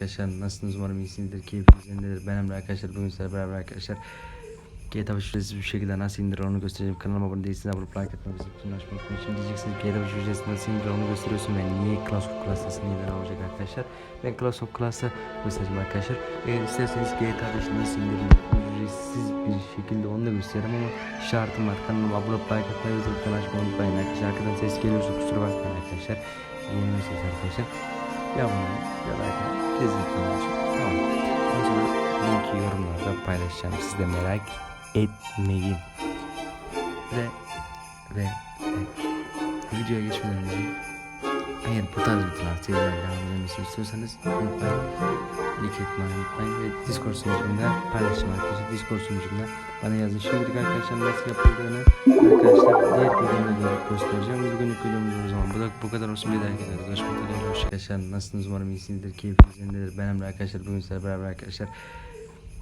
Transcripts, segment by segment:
Arkadaşlar nasılsınız? Umarım iyisinizdir keyfiniz yerindedir. Ben Emre arkadaşlar bugün sizlerle beraber arkadaşlar GTA ücretsiz bir şekilde nasıl indirir onu göstereceğim. Kanalıma abone değilseniz abone like atmayı bizi bütün açmayı unutmayın. Şimdi diyeceksiniz GTA ücretsiz nasıl indirir onu gösteriyorsun. Ben niye Class of Class'tasın neden olacak arkadaşlar? Ben Class of Class'ta göstereceğim arkadaşlar. Eğer isterseniz GTA 5'i nasıl indirilir ücretsiz bir şekilde onu da gösteririm ama şartım var. Kanalıma abone like atmayı bizi bütün açmayı unutmayın arkadaşlar. Arkadan ses geliyorsa kusura bakmayın arkadaşlar. Yeni ses arkadaşlar ya bunu ya da kesinlikle olacak. Tamam. Ondan sonra linki yorumlarda paylaşacağım. Siz de merak etmeyin. Ve ve, ve videoya geçmeden önce eğer bu tarz tarz seriler devam edilmesini istiyorsanız unutmayın. Like etmeyi unutmayın ve Discord sunucumda paylaşın arkadaşlar. Discord sunucumda bana yazın. Şimdilik arkadaşlar nasıl yapıldığını arkadaşlar diğer videomda da göstereceğim. Bugünlük videomuz zaman. Bu da bu kadar olsun. Bir dahaki videoda görüşmek üzere. Hoşçakalın. Arkadaşlar nasılsınız? Umarım iyisinizdir. Keyfiniz yerindedir. Ben Emre arkadaşlar. Bugün sizlerle beraber arkadaşlar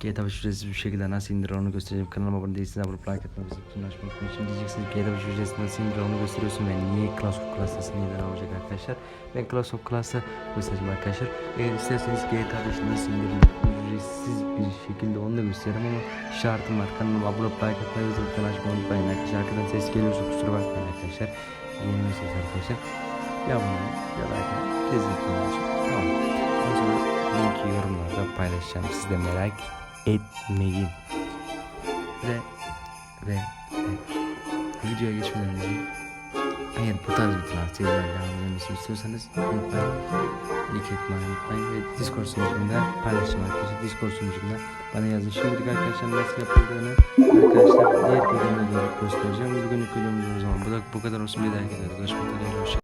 GTA 5 ücretsiz bir şekilde nasıl indirir onu göstereceğim. Kanalıma abone değilseniz abone like atmayı bizi unutmayın. Şimdi diyeceksiniz GTA 5 ücretsiz nasıl indirir onu gösteriyorsun. Ben niye Class of Class'tasın neden olacak arkadaşlar. Ben Class of Class'ta göstereceğim arkadaşlar. Eğer isterseniz GTA 5 nasıl indirilir ücretsiz bir şekilde onu da gösteririm ama şartım var. Kanalıma abone olup like atmayı açmayı unutmayın arkadaşlar. Arkadan ses geliyorsa kusura bakmayın arkadaşlar. Yeni ses arkadaşlar. Ya bunu ya da kesinlikle olacak. Tamam. Ondan sonra linki yorumlarda paylaşacağım. Siz de merak etmeyin. Ve ve, ve videoya geçmeden önce eğer bu tarz bir tarz seriler devam edilmesini istiyorsanız unutmayın. Like etmeyi unutmayın ve Discord sunucumda paylaşın arkadaşlar. Discord sunucumda bana yazın. Şimdilik arkadaşlar nasıl yapıldığını arkadaşlar diğer videomda da göstereceğim. Bugünlük videomuz o zaman. Bu da bu kadar olsun. Bir dahaki videoda görüşmek üzere.